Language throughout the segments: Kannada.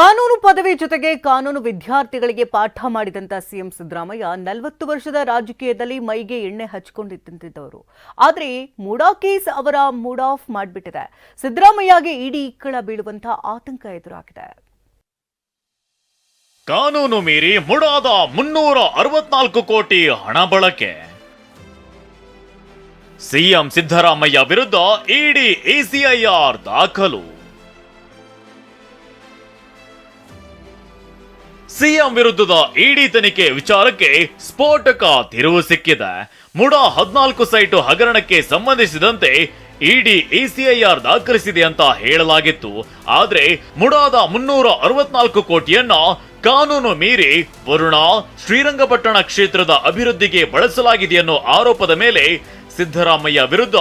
ಕಾನೂನು ಪದವಿ ಜೊತೆಗೆ ಕಾನೂನು ವಿದ್ಯಾರ್ಥಿಗಳಿಗೆ ಪಾಠ ಮಾಡಿದಂತ ಸಿಎಂ ಸಿದ್ದರಾಮಯ್ಯ ನಲವತ್ತು ವರ್ಷದ ರಾಜಕೀಯದಲ್ಲಿ ಮೈಗೆ ಎಣ್ಣೆ ಹಚ್ಕೊಂಡಿದ್ದಂತಿದ್ದವರು. ಆದರೆ ಮೂಡಾ ಕೇಸ್ ಅವರ ಮೂಡ್ ಆಫ್ ಮಾಡಿಬಿಟ್ಟಿದೆ. ಸಿದ್ದರಾಮಯ್ಯಗೆ ಇಡೀ ಇಕ್ಕಳ ಬೀಳುವಂತಹ ಆತಂಕ ಎದುರಾಗಿದೆ. ಕಾನೂನು ಮೀರಿ ಮುಡಾದ ಮುನ್ನೂರ ಅರವತ್ನಾಲ್ಕು ಕೋಟಿ ಹಣ ಬಳಕೆ. ಸಿಎಂ ಸಿದ್ದರಾಮಯ್ಯ ವಿರುದ್ಧ ಇಡಿ ಎಸಿಐಆರ್ ದಾಖಲು. ಸಿಎಂ ವಿರುದ್ಧದ ಇಡಿ ತನಿಖೆ ವಿಚಾರಕ್ಕೆ ಸ್ಫೋಟಕ ತಿರುವು ಸಿಕ್ಕಿದೆ. ಮುಡಾ ಹದಿನಾಲ್ಕು ಸೈಟು ಹಗರಣಕ್ಕೆ ಸಂಬಂಧಿಸಿದಂತೆ ಇಡಿ ಎಸಿಐಆರ್ ದಾಖಲಿಸಿದೆ ಅಂತ ಹೇಳಲಾಗಿತ್ತು. ಆದ್ರೆ ಮುಡಾದ ಮುನ್ನೂರ ಅರವತ್ನಾಲ್ಕು ಕೋಟಿಯನ್ನ ಕಾನೂನು ಮೀರಿ ವರುಣ ಶ್ರೀರಂಗಪಟ್ಟಣ ಕ್ಷೇತ್ರದ ಅಭಿವೃದ್ಧಿಗೆ ಬಳಸಲಾಗಿದೆ ಅನ್ನೋ ಆರೋಪದ ಮೇಲೆ ಸಿದ್ದರಾಮಯ್ಯ ವಿರುದ್ಧ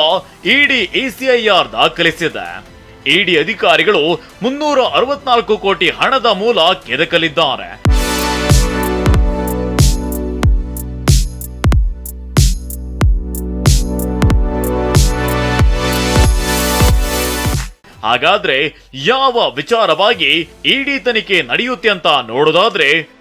ಇಡಿ ಎಸಿಐಆರ್ ದಾಖಲಿಸಿದೆ. ಇಡಿ ಅಧಿಕಾರಿಗಳು ಮುನ್ನೂರ ಅರವತ್ನಾಲ್ಕು ಕೋಟಿ ಹಣದ ಮೂಲ ಕೆದಕಲಿದ್ದಾರೆ. ಹಾಗಾದ್ರೆ ಯಾವ ವಿಚಾರವಾಗಿ ಇಡಿ ತನಿಖೆ ನಡೆಯುತ್ತೆ ಅಂತ ನೋಡೋದಾದ್ರೆ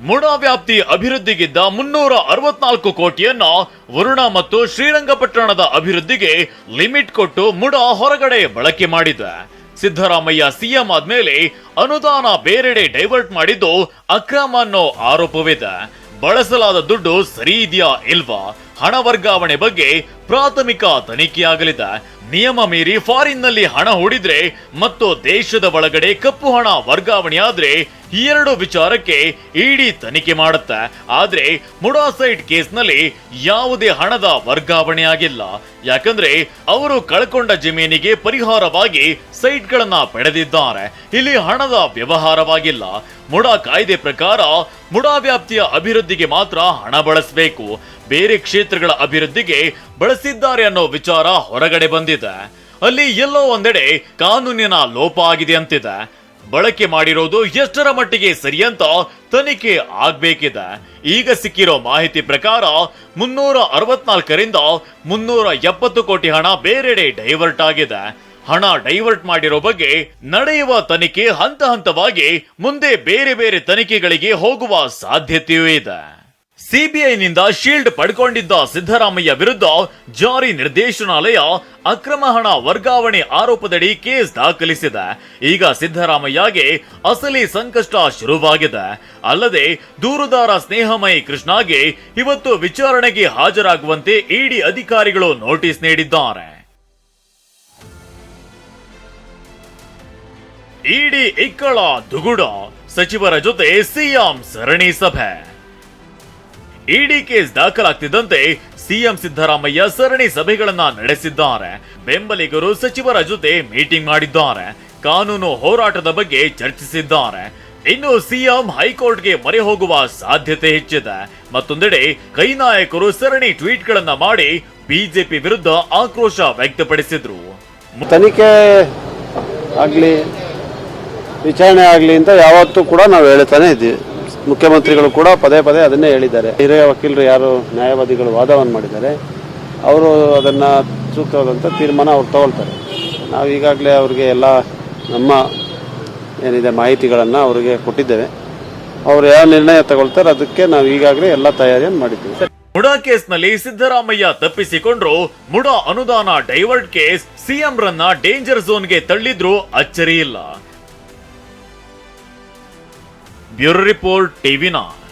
ಮುಡಾ ವ್ಯಾಪ್ತಿ ಅಭಿವೃದ್ಧಿಗಿದ್ದ ಮುನ್ನೂರ ಅರವತ್ನಾಲ್ಕು ಕೋಟಿಯನ್ನ ವರುಣ ಮತ್ತು ಶ್ರೀರಂಗಪಟ್ಟಣದ ಅಭಿವೃದ್ಧಿಗೆ ಲಿಮಿಟ್ ಕೊಟ್ಟು ಮುಡಾ ಹೊರಗಡೆ ಬಳಕೆ ಮಾಡಿದೆ ಸಿದ್ದರಾಮಯ್ಯ ಸಿಎಂ ಆದ್ಮೇಲೆ ಅನುದಾನ ಬೇರೆಡೆ ಡೈವರ್ಟ್ ಮಾಡಿದ್ದು ಅಕ್ರಮ ಅನ್ನೋ ಆರೋಪವಿದೆ. ಬಳಸಲಾದ ದುಡ್ಡು ಸರಿ ಇದೆಯಾ ಇಲ್ವಾ? ಹಣ ವರ್ಗಾವಣೆ ಬಗ್ಗೆ ಪ್ರಾಥಮಿಕ ತನಿಖೆಯಾಗಲಿದೆ. ನಿಯಮ ಮೀರಿ ಫಾರಿನ್ನಲ್ಲಿ ಹಣ ಹೂಡಿದ್ರೆ ಮತ್ತು ದೇಶದ ಒಳಗಡೆ ಕಪ್ಪು ಹಣ ವರ್ಗಾವಣೆಯಾದ್ರೆ ಎರಡು ವಿಚಾರಕ್ಕೆ ಇಡಿ ತನಿಖೆ ಮಾಡುತ್ತೆ. ಆದ್ರೆ ಮುಡಾಸೈಟ್ ಕೇಸ್ನಲ್ಲಿ ಯಾವುದೇ ಹಣದ ವರ್ಗಾವಣೆ ಆಗಿಲ್ಲ ಯಾಕಂದ್ರೆ ಅವರು ಕಳ್ಕೊಂಡ ಜಮೀನಿಗೆ ಪರಿಹಾರವಾಗಿ ಸೈಟ್ಗಳನ್ನ ಪಡೆದಿದ್ದಾರೆ. ಇಲ್ಲಿ ಹಣದ ವ್ಯವಹಾರವಾಗಿಲ್ಲ. ಮುಡಾ ಕಾಯ್ದೆ ಪ್ರಕಾರ ಮುಡಾ ವ್ಯಾಪ್ತಿಯ ಅಭಿವೃದ್ಧಿಗೆ ಮಾತ್ರ ಹಣ ಬಳಸಬೇಕು. ಬೇರೆ ಕ್ಷೇತ್ರಗಳ ಅಭಿವೃದ್ಧಿಗೆ ಬಳಸಿದ್ದಾರೆ ಅನ್ನೋ ವಿಚಾರ ಹೊರಗಡೆ ಬಂದಿದೆ. ಅಲ್ಲಿ ಎಲ್ಲೋ ಒಂದೆಡೆ ಕಾನೂನಿನ ಲೋಪ ಆಗಿದೆ ಅಂತಿದೆ. ಬಳಕೆ ಮಾಡಿರೋದು ಎಷ್ಟರ ಮಟ್ಟಿಗೆ ಸರಿ ಅಂತ ತನಿಖೆ ಆಗ್ಬೇಕಿದೆ. ಈಗ ಸಿಕ್ಕಿರೋ ಮಾಹಿತಿ ಪ್ರಕಾರ ಮುನ್ನೂರ ಅರವತ್ನಾಲ್ಕರಿಂದ ಮುನ್ನೂರ ಎಪ್ಪತ್ತು ಕೋಟಿ ಹಣ ಬೇರೆಡೆ ಡೈವರ್ಟ್ ಆಗಿದೆ. ಹಣ ಡೈವರ್ಟ್ ಮಾಡಿರೋ ಬಗ್ಗೆ ನಡೆಯುವ ತನಿಖೆ ಹಂತ ಹಂತವಾಗಿ ಮುಂದೆ ಬೇರೆ ಬೇರೆ ತನಿಖೆಗಳಿಗೆ ಹೋಗುವ ಸಾಧ್ಯತೆಯೂ ಇದೆ. ಸಿಬಿಐನಿಂದ ಶೀಲ್ಡ್ ಪಡ್ಕೊಂಡಿದ್ದ ಸಿದ್ದರಾಮಯ್ಯ ವಿರುದ್ಧ ಜಾರಿ ನಿರ್ದೇಶನಾಲಯ ಅಕ್ರಮ ಹಣ ವರ್ಗಾವಣೆ ಆರೋಪದಡಿ ಕೇಸ್ ದಾಖಲಿಸಿದೆ. ಈಗ ಸಿದ್ದರಾಮಯ್ಯಗೆ ಅಸಲಿ ಸಂಕಷ್ಟ ಶುರುವಾಗಿದೆ. ಅಲ್ಲದೆ ದೂರುದಾರ ಸ್ನೇಹಮಯಿ ಕೃಷ್ಣಗೆ ಇವತ್ತು ವಿಚಾರಣೆಗೆ ಹಾಜರಾಗುವಂತೆ ಇಡಿ ಅಧಿಕಾರಿಗಳು ನೋಟಿಸ್ ನೀಡಿದ್ದಾರೆ. ಇಡಿ ಇಕ್ಕಳ ದುಗುಡ ಸಚಿವರ ಜೊತೆ ಸಿಎಂ ಸರಣಿ ಸಭೆ. ಇಡಿ ಕೇಸ್ ದಾಖಲಾಗ್ತಿದ್ದಂತೆ ಸಿಎಂ ಸಿದ್ದರಾಮಯ್ಯ ಸರಣಿ ಸಭೆಗಳನ್ನ ನಡೆಸಿದ್ದಾರೆ. ಬೆಂಬಲಿಗರು ಸಚಿವರ ಜೊತೆ ಮೀಟಿಂಗ್ ಮಾಡಿದ್ದಾರೆ. ಕಾನೂನು ಹೋರಾಟದ ಬಗ್ಗೆ ಚರ್ಚಿಸಿದ್ದಾರೆ. ಇನ್ನು ಸಿಎಂ ಹೈಕೋರ್ಟ್ಗೆ ಮೊರೆ ಹೋಗುವ ಸಾಧ್ಯತೆ ಹೆಚ್ಚಿದೆ. ಮತ್ತೊಂದೆಡೆ ಕೈ ನಾಯಕರು ಸರಣಿ ಟ್ವೀಟ್ಗಳನ್ನ ಮಾಡಿ ಬಿಜೆಪಿ ವಿರುದ್ಧ ಆಕ್ರೋಶ ವ್ಯಕ್ತಪಡಿಸಿದ್ರು. ತನಿಖೆ ಆಗಲಿ, ವಿಚಾರಣೆ ಆಗಲಿ ಅಂತ ಯಾವತ್ತೂ ಕೂಡ ನಾವು ಹೇಳ್ತಾನೆ ಇದ್ದೀವಿ. ಮುಖ್ಯಮಂತ್ರಿಗಳು ಕೂಡ ಪದೇ ಪದೇ ಅದನ್ನೇ ಹೇಳಿದ್ದಾರೆ. ಹಿರಿಯ ವಕೀಲರು ಯಾರು ನ್ಯಾಯವಾದಿಗಳು ವಾದವನ್ನು ಮಾಡಿದ್ದಾರೆ, ಅವರು ಅದನ್ನು ಸೂಕ್ತವಾದಂಥ ತೀರ್ಮಾನ ಅವ್ರು ತಗೊಳ್ತಾರೆ. ನಾವು ಈಗಾಗಲೇ ಅವರಿಗೆ ಎಲ್ಲ ನಮ್ಮ ಏನಿದೆ ಮಾಹಿತಿಗಳನ್ನು ಅವರಿಗೆ ಕೊಟ್ಟಿದ್ದೇವೆ. ಅವರು ಯಾವ ನಿರ್ಣಯ ತಗೊಳ್ತಾರೆ ಅದಕ್ಕೆ ನಾವು ಈಗಾಗಲೇ ಎಲ್ಲ ತಯಾರಿಯನ್ನು ಮಾಡಿದ್ದೀವಿ. ಮುಡಾ ಕೇಸ್ನಲ್ಲಿ ಸಿದ್ದರಾಮಯ್ಯ ತಪ್ಪಿಸಿಕೊಂಡ್ರು. ಮುಡಾ ಅನುದಾನ ಡೈವರ್ಟ್ ಕೇಸ್, ಸಿಎಂ ರನ್ನ ಡೇಂಜರ್ ಝೋನ್ಗೆ ತಳ್ಳಿದ್ರು, ಅಚ್ಚರಿ ब्युरो रिपोर्ट टीव्ही नॉन